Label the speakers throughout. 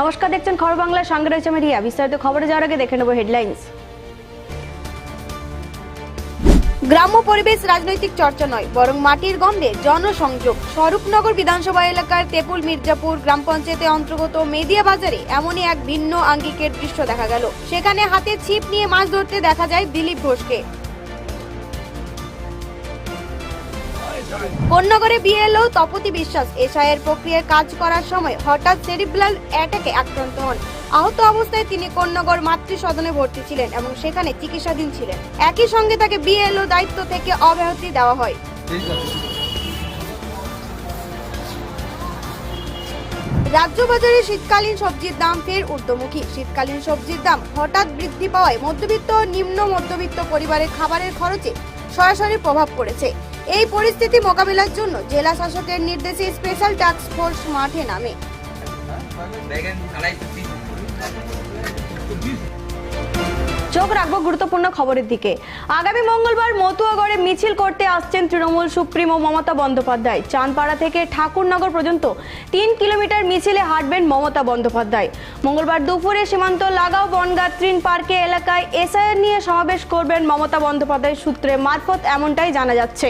Speaker 1: নমস্কার, দেখছেন খবর বাংলা, সঙ্গে রয়েছে আমি রিয়া। বিস্তারিত খবরে যাওয়ার আগে দেখে নেব হেডলাইন্স গ্রাম্য পরিবেশ রাজনৈতিক চর্চা নয়, বরং মাটির গন্ধে জনসংযোগ। স্বরূপনগর বিধানসভা এলাকার তেপুল মির্জাপুর গ্রাম পঞ্চায়েতের অন্তর্গত মেদিয়া বাজারে এমনই এক ভিন্ন আঙ্গিকের দৃশ্য দেখা গেল। সেখানে হাতে ছিপ নিয়ে মাছ ধরতে দেখা যায় দিলীপ ঘোষকে। কোন্নগরে বিএলও তপতি বিশ্বাস এসআইয়ের প্রক্রিয়ার কাজ করার সময় হঠাৎ সেরিব্রাল অ্যাটাকে আক্রান্ত হন। আহত অবস্থায় তিনি কোন্নগর মাতৃ সদনে ভর্তি ছিলেন এবং সেখানে চিকিৎসাধীন ছিলেন। একই সঙ্গে তাকে বিএলও দায়িত্ব থেকে অব্যাহতি দেওয়া হয়। রাজ্য বাজারে শীতকালীন সবজির দাম ফের ঊর্ধ্বমুখী। শীতকালীন সবজির দাম হঠাৎ বৃদ্ধি পাওয়ায় মধ্যবিত্ত নিম্ন মধ্যবিত্ত পরিবারের খাবারের খরচে সরাসরি প্রভাব পড়েছে। এই পরিস্থিতি মোকাবিলার জন্য জেলা শাসকের নির্দেশে স্পেশাল টাস্ক ফোর্স মাঠে নামে। চোখ রাখব গুরুত্বপূর্ণ খবরের দিকে। আগামী মঙ্গলবার মতুয়াগড়ে মিছিল করতে আসছেন তৃণমূল সুপ্রিমো মমতা বন্দ্যোপাধ্যায়। চাঁদপাড়া থেকে ঠাকুরনগর পর্যন্ত তিন কিলোমিটার মিছিলে হাঁটবেন মমতা বন্দ্যোপাধ্যায়। মঙ্গলবার দুপুরে সীমান্ত লাগাও বনগাত্রীন পার্কে এলাকায় এসআইআর নিয়ে সমাবেশ করবেন মমতা বন্দ্যোপাধ্যায় সূত্রে। মারফত এমনটাই জানা যাচ্ছে।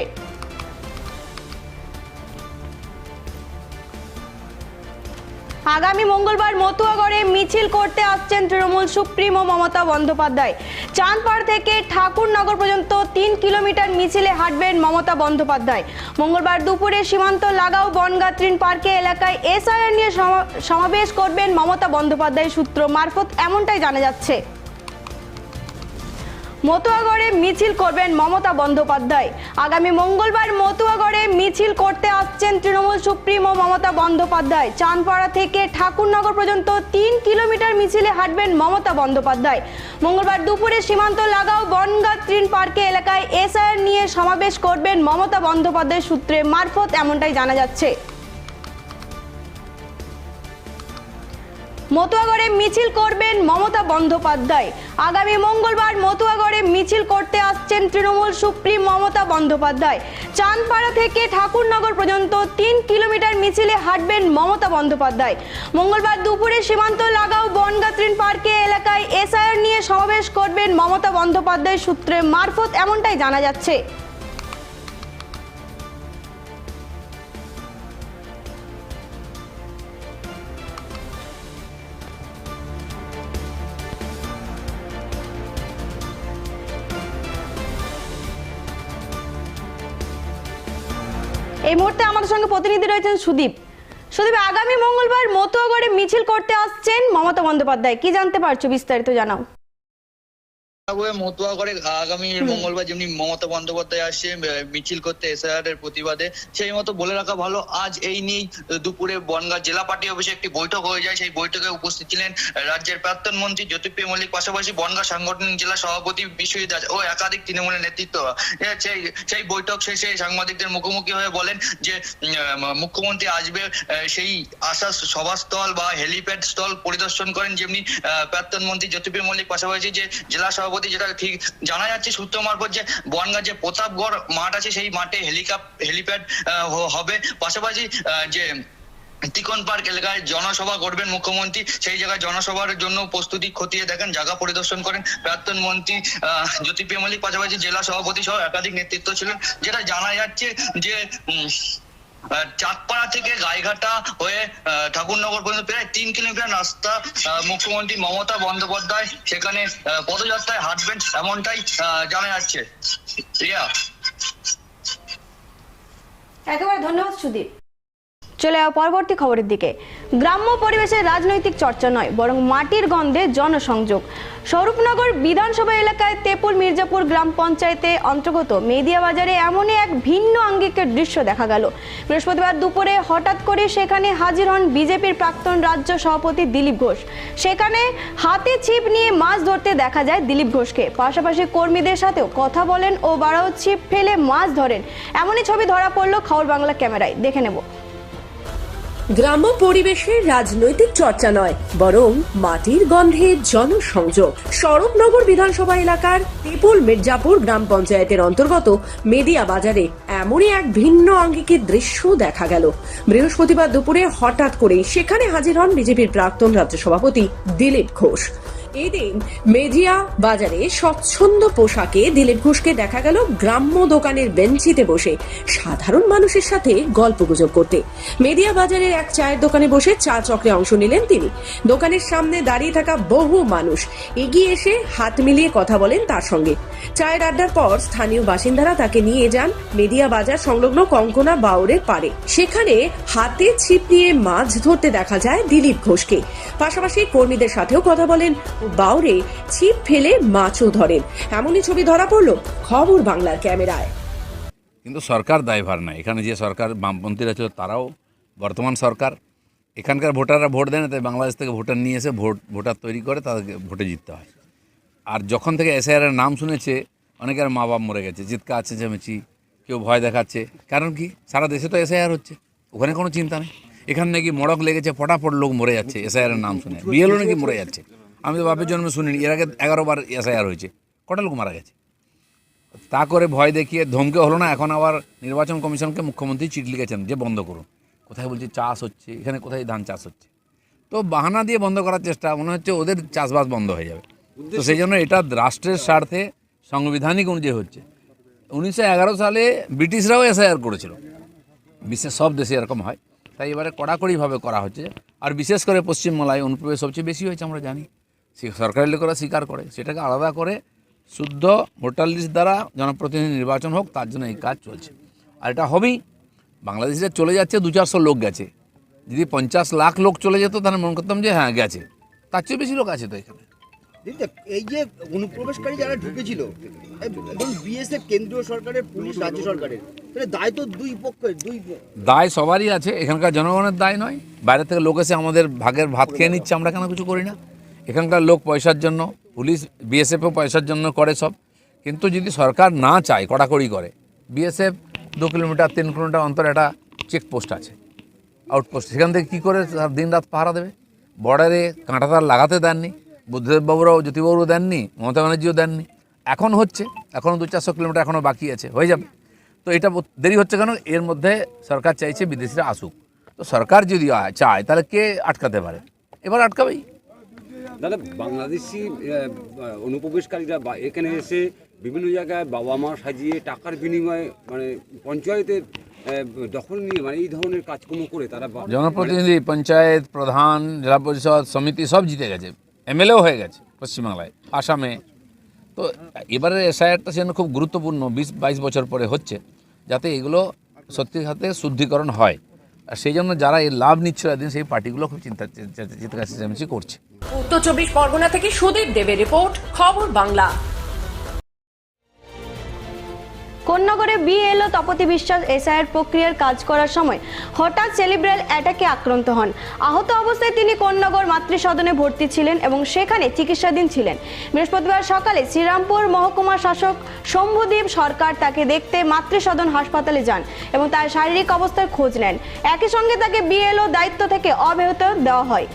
Speaker 1: আগামী মঙ্গলবার মতুয়াগড়ে মিছিল করতে আসছেন তৃণমূল সুপ্রিমো মমতা বন্দ্যোপাধ্যায়। চাঁদপাড় থেকে ঠাকুরনগর পর্যন্ত তিন কিলোমিটার মিছিলে হাঁটবেন মমতা বন্দ্যোপাধ্যায়। মঙ্গলবার দুপুরে সীমান্ত লাগাও বনগাত্রিন পার্কে এলাকায় এসআইআর নিয়ে সমা- সমাবেশ করবেন মমতা বন্দ্যোপাধ্যায় সূত্র। মারফত এমনটাই জানা যাচ্ছে। মতুয়াগড়ে মিছিল করবেন মমতা বন্দ্যোপাধ্যায়। আগামী মঙ্গলবার মতুয়াগড়ে মিছিল করতে আসছেন তৃণমূল সুপ্রিমো মমতা বন্দ্যোপাধ্যায়। চাঁদপাড়া থেকে ঠাকুরনগর পর্যন্ত তিন কিলোমিটার মিছিলে হাঁটবেন মমতা বন্দ্যোপাধ্যায়। মঙ্গলবার দুপুরে সীমান্ত লাগাও বনগা ত্রিন পার্কে এলাকায় এসআইআর নিয়ে সমাবেশ করবেন মমতা বন্দ্যোপাধ্যায় সূত্রে। মারফত এমনটাই জানা যাচ্ছে। মতুয়াগড়ে মিছিল করবেন মমতা বন্দ্যোপাধ্যায়। আগামী মঙ্গলবার মতুয়াগড়ে মিছিল করতে আসছেন তৃণমূল সুপ্রিম মমতা বন্দ্যোপাধ্যায়। চাঁদপাড়া থেকে ঠাকুরনগর পর্যন্ত তিন কিলোমিটার মিছিলে হাঁটবেন মমতা বন্দ্যোপাধ্যায়। মঙ্গলবার দুপুরে সীমান্ত লাগাও বনগাত্রিন পার্কে এলাকায় এসআইআর নিয়ে সমাবেশ করবেন মমতা বন্দ্যোপাধ্যায় সূত্রে মারফত, এমনটাই জানা যাচ্ছে। এই মুহূর্তে আমাদের সঙ্গে প্রতিনিধি রয়েছেন সুদীপ। সুদীপ, আগামী মঙ্গলবার মতুয়াগড়ে মিছিল করতে আসছেন মমতা বন্দ্যোপাধ্যায়। কি জানতে পারছ বিস্তারিত জানাও।
Speaker 2: হয়ে মতুয়া করে আগামী মঙ্গলবার যেমনি মমতা বন্দ্যোপাধ্যায় আসছে মিছিল করতে এসআইআর এর প্রতিবাদে সেই মতো বলে রাখা ভালো। আজ এই নিয়েই দুপুরে বনগাঁ জেলা পার্টি অফিসে একটি বৈঠক হয়ে যায়। সেই বৈঠকে উপস্থিত ছিলেন রাজ্যের প্রাক্তন মন্ত্রী জ্যোতিপ্রিয় মল্লিক পাশাপাশি বনগাঁ সাংগঠনিক জেলা সভাপতি বিশ্বজিৎ দাস ও একাধিক তৃণমূলের নেতৃত্ব। সেই সেই বৈঠক শেষে সাংবাদিকদের মুখোমুখি হয়ে বলেন যে মুখ্যমন্ত্রী আসবে সেই আশা সভাস্থল বা হেলিপ্যাড স্থল পরিদর্শন করেন যেমনি প্রাক্তন মন্ত্রী জ্যোতিপ্রিয় মল্লিক পাশাপাশি যে জেলা সভাপতি যেটা ঠিক জানা যাচ্ছে, সূত্র মারফত যে বনগাঁ যে প্রতাপগড় মাঠ আছে, সেই মাঠে হেলিকপ, হেলিপ্যাড হবে। পাশাপাশি যে তিকন পার্ক এলাকায় জনসভা করবেন মুখ্যমন্ত্রী, সেই জায়গায় জনসভার জন্য প্রস্তুতি খতিয়ে দেখেন, জায়গা পরিদর্শন করেন প্রাক্তন মন্ত্রী জ্যোতিপ্রিয় মল্লিক, পাশাপাশি জেলা সভাপতি সহ একাধিক নেতৃত্ব ছিলেন। যেটা জানা যাচ্ছে যে চাঁদপাড়া থেকে গাইঘাটা হয়ে ঠাকুরনগর পর্যন্ত প্রায় তিন কিলোমিটার রাস্তা মুখ্যমন্ত্রী মমতা বন্দ্যোপাধ্যায় সেখানে পদযাত্রায় হাঁটবেন এমনটাই জানা যাচ্ছে। রিয়া।
Speaker 1: একেবারে ধন্যবাদ সুদীপ। চলে যাও পরবর্তী খবরের দিকে। গ্রাম্য পরিবেশের রাজনৈতিক চর্চা নয়, বরং মাটির গন্ধে জনসংযোগ। স্বরূপনগর বিধানসভা এলাকায় তেপুল মির্জাপুর গ্রাম পঞ্চায়েতে অন্তর্গত মেদিয়া বাজারে এমনই এক ভিন্ন আঙ্গিকের দৃশ্য দেখা গেল। বৃহস্পতিবার দুপুরে হঠাৎ করে সেখানে হাজির হন বিজেপির প্রাক্তন রাজ্য সভাপতি দিলীপ ঘোষ। সেখানে হাতে ছিপ নিয়ে মাছ ধরতে দেখা যায় দিলীপ ঘোষকে। পাশাপাশি কর্মীদের সাথেও কথা বলেন ও বাড়াও ছিপ ফেলে মাছ ধরেন। এমনই ছবি ধরা পড়ল খবর বাংলা ক্যামেরায়। দেখে নেব।
Speaker 3: গ্রাম্য পরিবেশের রাজনৈতিক চর্চা নয়, বরং মাটির গন্ধে জনসংযোগ। স্বরূপনগর বিধানসভা এলাকার তিপুল মির্জাপুর গ্রাম পঞ্চায়েতের অন্তর্গত মেদিয়া বাজারে এমনই এক ভিন্ন আঙ্গিকের দৃশ্য দেখা গেল। বৃহস্পতিবার দুপুরে হঠাৎ করেই সেখানে হাজির হন বিজেপির প্রাক্তন রাজ্য সভাপতি দিলীপ ঘোষ। এদিন মেজিয়া বাজারে স্বচ্ছন্দ পোশাকে দিলীপ ঘোষকে দেখা গেল গ্রাম্য দোকানের বেঞ্চিতে বসে। সাধারণ মানুষের সাথে গল্পগুজব করতে। মেদিয়া বাজারের এক চায়ের দোকানে বসে চা চক্রে অংশ নিলেন তিনি। দোকানের সামনে দাঁড়িয়ে থাকা বহু মানুষ এগিয়ে এসে হাত মিলিয়ে কথা বলেন তার সঙ্গে। চায়ের আড্ডার পর স্থানীয় বাসিন্দারা তাকে নিয়ে যান মেদিয়া বাজার সংলগ্ন কঙ্কনা বাউরের পারে সেখানে হাতে ছিপ নিয়ে মাছ ধরতে দেখা যায় দিলীপ ঘোষকে। পাশাপাশি কর্মীদের সাথেও কথা বলেন বাউরে ছিপ ফেলে মাছও ধরেন। এমনই ছবি ধরা পড়ল খবর বাংলার ক্যামেরায়।
Speaker 4: কিন্তু সরকার দায়ভার নাই। এখানে যে সরকার বামপন্থীরা ছিল, তারাও বর্তমান সরকার। এখানকার ভোটাররা ভোট দেয় না, তাই বাংলাদেশ থেকে ভোটার নিয়ে এসে ভোট, ভোটার তৈরি করে তাদেরকে ভোটে জিততে হয়। আর যখন থেকে এসআইআর এর নাম শুনেছে, অনেকের মা বাপ মরে গেছে, চিৎকার আছে চেমেচি কেউ ভয় দেখাচ্ছে। কারণ কি? সারা দেশে তো এসআইআর হচ্ছে। ওখানে কোনো চিন্তা নেই। এখানে নাকি মড়ক লেগেছে, ফটাফট লোক মরে যাচ্ছে, এসআইআর এর নাম শুনে। বিএলও নাকি মরে যাচ্ছে। আমি তো বাপের জন্মে শুনিনি, এর আগে এগারো বার এসআইআর হয়েছে, কটা লোক মারা গেছে? তা করে ভয় দেখিয়ে ধমকে হলো না, এখন আবার নির্বাচন কমিশনকে মুখ্যমন্ত্রী চিঠি লিখেছেন, যে বন্ধ করুন। কোথায় বলছে চাষ হচ্ছে, এখানে কোথায় ধান চাষ হচ্ছে? তো বাহানা দিয়ে বন্ধ করার চেষ্টা, মনে হচ্ছে ওদের চাষবাস বন্ধ হয়ে যাবে। তো সেই জন্য এটা রাষ্ট্রের স্বার্থে সাংবিধানিক অনুযায়ী হচ্ছে। উনিশশো এগারো সালে ব্রিটিশরাও এসআইআর করেছিল। বিশেষ সব দেশে এরকম হয়। তাই এবারে কড়াকড়িভাবে করা হচ্ছে। আর বিশেষ করে পশ্চিমবাংলায় অনুপ্রবেশ সবচেয়ে বেশি হয়েছে, আমরা জানি। সরকারি লোকেরা স্বীকার করে। সেটাকে আলাদা করে শুদ্ধ ভোটার লিস্ট দ্বারা জনপ্রতিনিধি নির্বাচন হোক তার জন্য এই কাজ চলছে। আর এটা হবেই। বাংলাদেশে চলে যাচ্ছে দু চারশো লোক গেছে। যদি পঞ্চাশ লাখ লোক চলে যেত তাহলে মনে করতাম যে হ্যাঁ গেছে। তার চেয়ে বেশি লোক আছে তো এখানে।
Speaker 5: এই যে অনুপ্রবেশকারী যারা ঢুকেছিল এবং বিএসএফ কেন্দ্রীয় সরকারের পুলিশ রাজ্য সরকারের দায় তো দুই পক্ষের দুই
Speaker 4: দায় সবারই আছে। এখানকার জনগণের দায় নয়। বাইরে থেকে লোক এসে আমাদের ভাগের ভাত খেয়ে নিচ্ছে আমরা কেন কিছু করি না? এখানকার লোক পয়সার জন্য, পুলিশ বিএসএফও পয়সার জন্য করে সব। কিন্তু যদি সরকার না চায়, কড়াকড়ি করে বিএসএফ দু কিলোমিটার, তিন কিলোমিটার অন্তর একটা চেকপোস্ট আছে আউটপোস্ট সেখান থেকে কী করে দিন রাত পাহারা দেবে? বর্ডারে কাঁটাতার লাগাতে দেননি, বুদ্ধদেববাবুরাও, জ্যোতিবাবুরাও দেননি, মমতা ব্যানার্জিও দেননি। এখন হচ্ছে এখনও দু চারশো কিলোমিটার এখনও বাকি আছে, হয়ে যাবে। তো এটা দেরি হচ্ছে কেন? এর মধ্যে সরকার চাইছে বিদেশিরা আসুক। তো সরকার যদি চায়, তাহলে কে আটকাতে পারে? এবার আটকাবেই।
Speaker 6: দাদা বাংলাদেশি অনুপ্রবেশকারীরা বা এখানে এসে বিভিন্ন জায়গায় বাবা মা সাজিয়ে টাকার বিনিময়ে মানে পঞ্চায়েতের আহ, দখল নিয়ে মানে এই ধরনের কাজকর্ম করে তারা
Speaker 4: জনপ্রতিনিধি পঞ্চায়েত প্রধান জেলা পরিষদ সমিতি সব জিতে গেছে এমএলএও হয়ে গেছে পশ্চিমবাংলায় আসামে তো এবারে এসআইআরটা সেজন্য খুব গুরুত্বপূর্ণ বিশ বাইশ বছর পরে হচ্ছে যাতে এগুলো সত্যি সাথে শুদ্ধিকরণ হয় আর সেই জন্য যারা এই লাভ নিচ্ছিল একদিন সেই পার্টিগুলো খুব চিন্তা চেঁচামেচি করছে
Speaker 3: উত্তর চব্বিশ পরগনা থেকে সুদীপ দেবের রিপোর্ট, খবর বাংলা।
Speaker 1: কোন্নগরে বিএলও তপতি বিশ্বাস এসআইয়ের প্রক্রিয়ার কাজ করার সময়। হঠাৎ সেলিব্রাল অ্যাটাকে আক্রান্ত হন। আহত অবস্থায় তিনি কোন্নগর মাতৃসদনে ভর্তি ছিলেন এবং সেখানে চিকিৎসাধীন ছিলেন। বৃহস্পতিবার সকালে শ্রীরামপুর মহকুমা শাসক শম্ভুদীপ সরকার তাকে দেখতে মাতৃসদন হাসপাতালে যান এবং তার শারীরিক অবস্থার খোঁজ নেন। একই সঙ্গে তাকে বিএলও দায়িত্ব থেকে অব্যাহত দেওয়া হয়।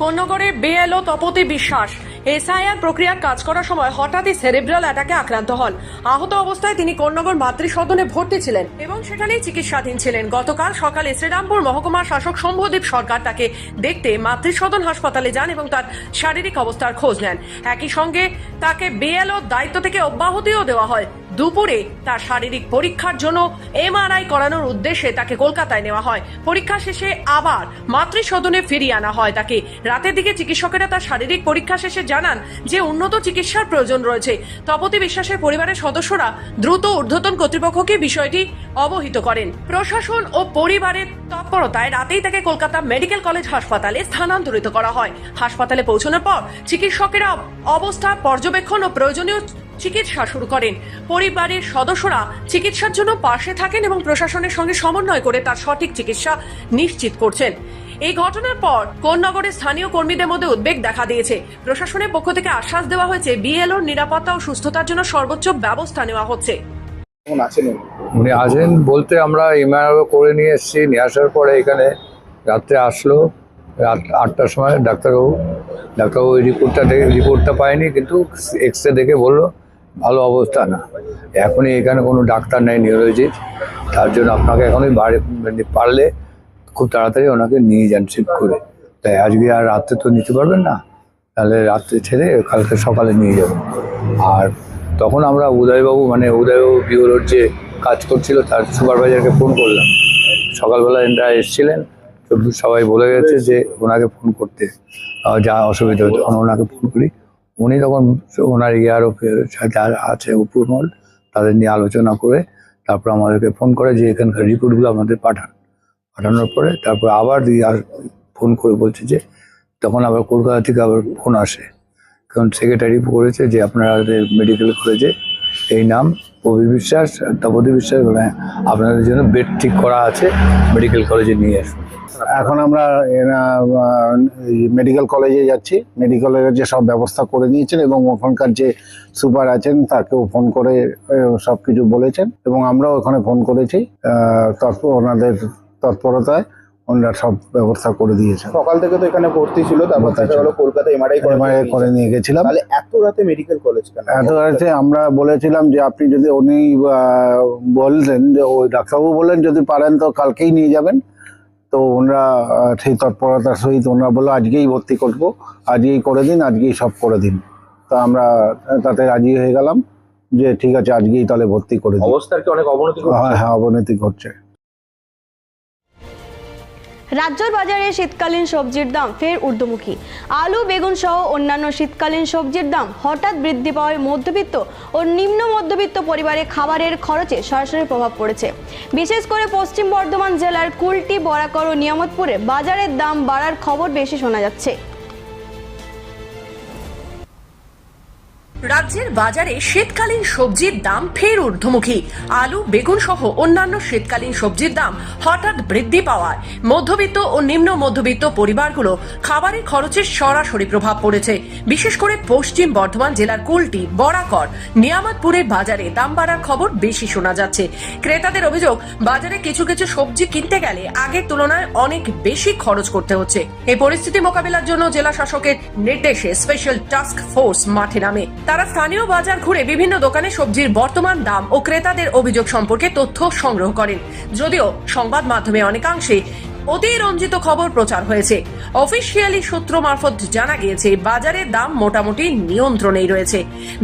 Speaker 3: কোন্নগরের বিএলও তপতি বিশ্বাস। এসআইআর প্রক্রিয়ার কাজ করার সময় হঠাৎই সেরেব্রাল অ্যাটাকে আক্রান্ত হন। আহত অবস্থায় তিনি কোন্নগর মাতৃসদনে ভর্তি ছিলেন এবং সেখানেই চিকিৎসাধীন ছিলেন। গতকাল সকালে শ্রীরামপুর মহকুমা শাসক শম্ভুদীপ সরকার তাকে দেখতে মাতৃসদন হাসপাতালে যান এবং তার শারীরিক অবস্থার খোঁজ নেন। একই সঙ্গে তাকে বিএলও দায়িত্ব থেকে অব্যাহতিও দেওয়া হয়। দুপুরে তার শারীরিক পরীক্ষার জন্য এমআরআই করানোর উদ্দেশ্যে তাকে কলকাতায় নেওয়া হয়। পরীক্ষা শেষে আবার মাতৃসদনে ফিরিয়ে আনা হয় তাকে। রাতের দিকে চিকিৎসকেরা তার শারীরিক পরীক্ষা শেষে জানান যে উন্নত চিকিৎসার প্রয়োজন রয়েছে। তপতি বিশ্বাসের পরিবারের সদস্যরা দ্রুত ঊর্ধ্বতন কর্তৃপক্ষকে বিষয়টি অবহিত করেন। প্রশাসন ও পরিবারের তৎপরতায় রাতেই তাকে কলকাতা মেডিকেল কলেজ হাসপাতালে স্থানান্তরিত করা হয়। হাসপাতালে পৌঁছানোর পর চিকিৎসকেরা অবস্থা পর্যবেক্ষণ ও প্রয়োজনীয় চিকিৎসা শুরু করেন। পরিবারের সদস্যরা চিকিৎসার জন্য পাশে থাকেন এবং প্রশাসনের সঙ্গে সমন্বয় করে তার সঠিক চিকিৎসা নিশ্চিত করছেন। এই ঘটনার পর কোন্নগরের স্থানীয় কর্মীদের মধ্যে উদ্বেগ দেখা দিয়েছে? প্রশাসনের পক্ষ থেকে আশ্বাস দেওয়া হয়েছে বিএলওর নিরাপত্তা ও সুস্থতার জন্য সর্বোচ্চ ব্যবস্থা নেওয়া হচ্ছে।
Speaker 7: উনি? আছেন বলতে আমরা এমআরও করে নিয়ে এসেছি নিয়ে আসার পরে এখানে রাত্রে আসলো। আটটার সময় ডাক্তারবাবু ডাক্তারবাবু ওই রিপোর্টটা দেখে রিপোর্টটা পায়নি, কিন্তু এক্স রে দেখে বলল, ভালো অবস্থা না। এখনই এখানে কোনো ডাক্তার নেই নিউরোলজির তার জন্য আপনাকে এখনই বাড়ি মানে পারলে খুব তাড়াতাড়ি ওনাকে নিয়ে যান শিফট করে। তাই আজকে আর রাত্রে তো নিতে পারবেন না। তাহলে রাত্রে ছেড়ে কালকে সকালে নিয়ে যাবেন আর তখন আমরা উদয়বাবু মানে উদয়বাবু বিওলোর যে কাজ করছিল, তার সুপারভাইজারকে ফোন করলাম। সকালবেলা এনারা এসেছিলেন। সবাই বলে গেছে যে ওনাকে ফোন করতে যা অসুবিধা হতো ওনাকে ফোন করি। উনি তখন ওনার ইয়ারও সাথে আর আছে উপরমল তাদের নিয়ে আলোচনা করে তারপর আমাদেরকে ফোন করে যে এখানকার রিপোর্টগুলো আমাদের পাঠান। পাঠানোর পরে তারপর আবার আর ফোন করে বলছে যে, তখন আবার কলকাতা থেকে আবার ফোন আসে। কারণ সেক্রেটারি করেছে যে আপনারা মেডিকেল কলেজে এই নাম প্রবীর বিশ্বাস তপতি বিশ্বাস বলে আপনাদের জন্য বেড ঠিক করা আছে, মেডিকেল কলেজে নিয়ে আসুন।
Speaker 8: এখন আমরা মেডিকেল কলেজে যাচ্ছি। মেডিকেলের যে সব ব্যবস্থা করে নিয়েছেন এবং ওখানকার যে সুপার আছেন, তাকেও ফোন করে সব কিছু বলেছেন এবং আমরাও ওখানে ফোন করেছি ওনাদের তৎপরতায়। ওনারা সব ব্যবস্থা করে দিয়েছেন।
Speaker 5: সকাল থেকে তো এখানে ভর্তি ছিল তারপর দেখা। কলকাতা এমআরআই
Speaker 8: এমআরআই করে নিয়ে গেছিলাম।
Speaker 5: তাহলে এত রাতে মেডিকেল কলেজ কেন?
Speaker 8: এত রাতে আমরা বলেছিলাম যে আপনি যদি উনি বললেন যে ওই ডাক্তারবাবু বললেন যদি পারেন তো কালকেই নিয়ে যাবেন। তো ওনারা সেই তৎপরতার সহিত ওনারা বলল আজকেই ভর্তি করব আজকেই করে দিন আজকেই সব করে দিন। তো আমরা তাতে রাজি হয়ে গেলাম যে ঠিক আছে আজকেই তাহলে ভর্তি করে দিন।
Speaker 5: অবস্থার কি অনেক অবনতি
Speaker 8: হ্যাঁ হ্যাঁ অবনতি ঘটছে।
Speaker 1: রাজ্যের বাজারে শীতকালীন সবজির দাম ফের ঊর্ধ্বমুখী। আলু, বেগুন সহ অন্যান্য শীতকালীন সবজির দাম হঠাৎ বৃদ্ধি পাওয়ায় মধ্যবিত্ত ও নিম্ন মধ্যবিত্ত পরিবারে খাবারের খরচে সরাসরি প্রভাব পড়েছে। বিশেষ করে পশ্চিম বর্ধমান জেলার কুলটি, বরাকর ও নিয়ামতপুরে বাজারের দাম বাড়ার খবর বেশি শোনা যাচ্ছে।
Speaker 3: রাজ্যের বাজারে শীতকালীন সবজির দাম ফের ঊর্ধ্বমুখী। আলু, বেগুন সহ অন্যান্য শীতকালীন সবজির দাম হঠাৎ বৃদ্ধি পাওয়ায় মধ্যবিত্ত ও নিম্ন মধ্যবিত্ত পরিবারগুলো খাবারের খরচের সরাসরি প্রভাব পড়েছে। বিশেষ করে পশ্চিম বর্ধমান জেলার কুলটি, বরাকর নিয়ামতপুরের বাজারে দাম বাড়ার খবর বেশি শোনা যাচ্ছে। ক্রেতাদের অভিযোগ, বাজারে কিছু কিছু সবজি কিনতে গেলে আগের তুলনায় অনেক বেশি খরচ করতে হচ্ছে। এই পরিস্থিতি মোকাবিলার জন্য জেলা শাসকের নির্দেশে স্পেশাল টাস্ক ফোর্স মাঠে নামে। তারা স্থানীয় বাজার ঘুরে বিভিন্ন দোকানে সবজির বর্তমান দাম ও ক্রেতাদের অভিযোগ সম্পর্কে তথ্য সংগ্রহ করেন। যদিও সংবাদ মাধ্যমে অনেকাংশে অতিরঞ্জিত খবর প্রচার হয়েছে। অফিসিয়ালি সূত্র মারফত জানা গিয়েছে বাজারের দাম মোটামুটি নিয়ন্ত্রণেই রয়েছে।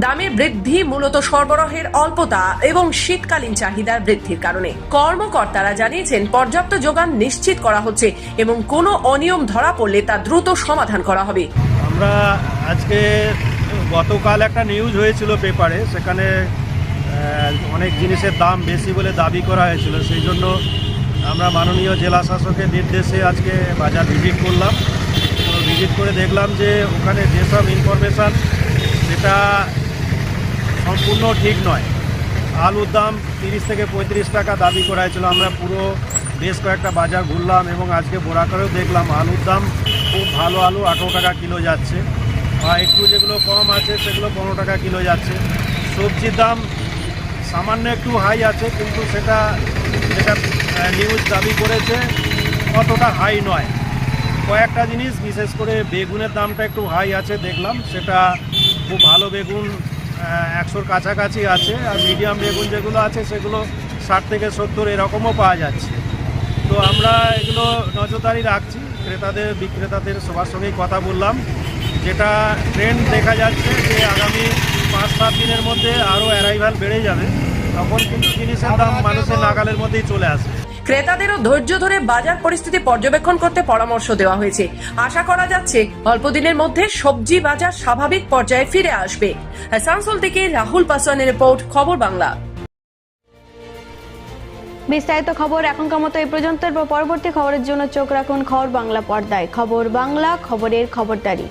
Speaker 3: দামের বৃদ্ধি মূলত সরবরাহের অল্পতা এবং শীতকালীন চাহিদার বৃদ্ধির কারণে। কর্মকর্তারা জানিয়েছেন, পর্যাপ্ত যোগান নিশ্চিত করা হচ্ছে এবং কোনো অনিয়ম ধরা পড়লে তা দ্রুত সমাধান করা হবে।
Speaker 9: আমরা আজকে গতকাল একটা নিউজ হয়েছিল পেপারে সেখানে অনেক জিনিসের দাম বেশি বলে দাবি করা হয়েছিল। সেই জন্য আমরা মাননীয় জেলা শাসকের নির্দেশে আজকে বাজার ভিজিট করলাম। ভিজিট করে দেখলাম যে ওখানে যেসব ইনফরমেশান সেটা সম্পূর্ণ ঠিক নয়। আলুর দাম তিরিশ থেকে পঁয়ত্রিশ টাকা দাবি করা হয়েছিল। আমরা পুরো বেশ কয়েকটা বাজার ঘুরলাম এবং আজকে বোরাকারেও দেখলাম আলুর দাম খুব ভালো আলু আঠেরো টাকা কিলো যাচ্ছে। একটু যেগুলো কম আছে, সেগুলো পনেরো টাকা কিলো যাচ্ছে। সবজির দাম সামান্য একটু হাই আছে, কিন্তু সেটা যেটা নিউজ দাবি করেছে অতটা হাই নয়। কয়েকটা জিনিস, বিশেষ করে বেগুনের দামটা একটু হাই আছে দেখলাম। সেটা খুব ভালো বেগুন একশোর কাছাকাছি আছে, আর মিডিয়াম বেগুন যেগুলো আছে, সেগুলো ষাট থেকে সত্তর এরকমও পাওয়া যাচ্ছে। তো আমরা এগুলো নজরদারি রাখছি। ক্রেতাদের, বিক্রেতাদের সবার সঙ্গেই কথা বললাম। যেটা ট্রেন্ড দেখা যাচ্ছে যে আগামী পাঁচ সাত দিনের মধ্যে আরও অ্যারাইভাল বেড়ে যাবে তখন কিন্তু জিনিসের দাম মানুষের নাগালের মধ্যেই চলে আসবে।
Speaker 3: ক্রেতাদেরও ধৈর্য ধরে বাজার পরিস্থিতি পর্যবেক্ষণ করতে পরামর্শ দেওয়া হয়েছে। আশা করা যাচ্ছে অল্প দিনের মধ্যে সবজি বাজার স্বাভাবিক পর্যায়ে ফিরে আসবে। আসানসোল থেকে রাহুল পাসওয়ানের রিপোর্ট খবর বাংলা।
Speaker 1: বিস্তারিত খবর এখনকার মতো এই পর্যন্ত। পরবর্তী খবরের জন্য চোখ রাখুন খবর বাংলা পর্দায়। খবর বাংলা খবরের খবরদারি।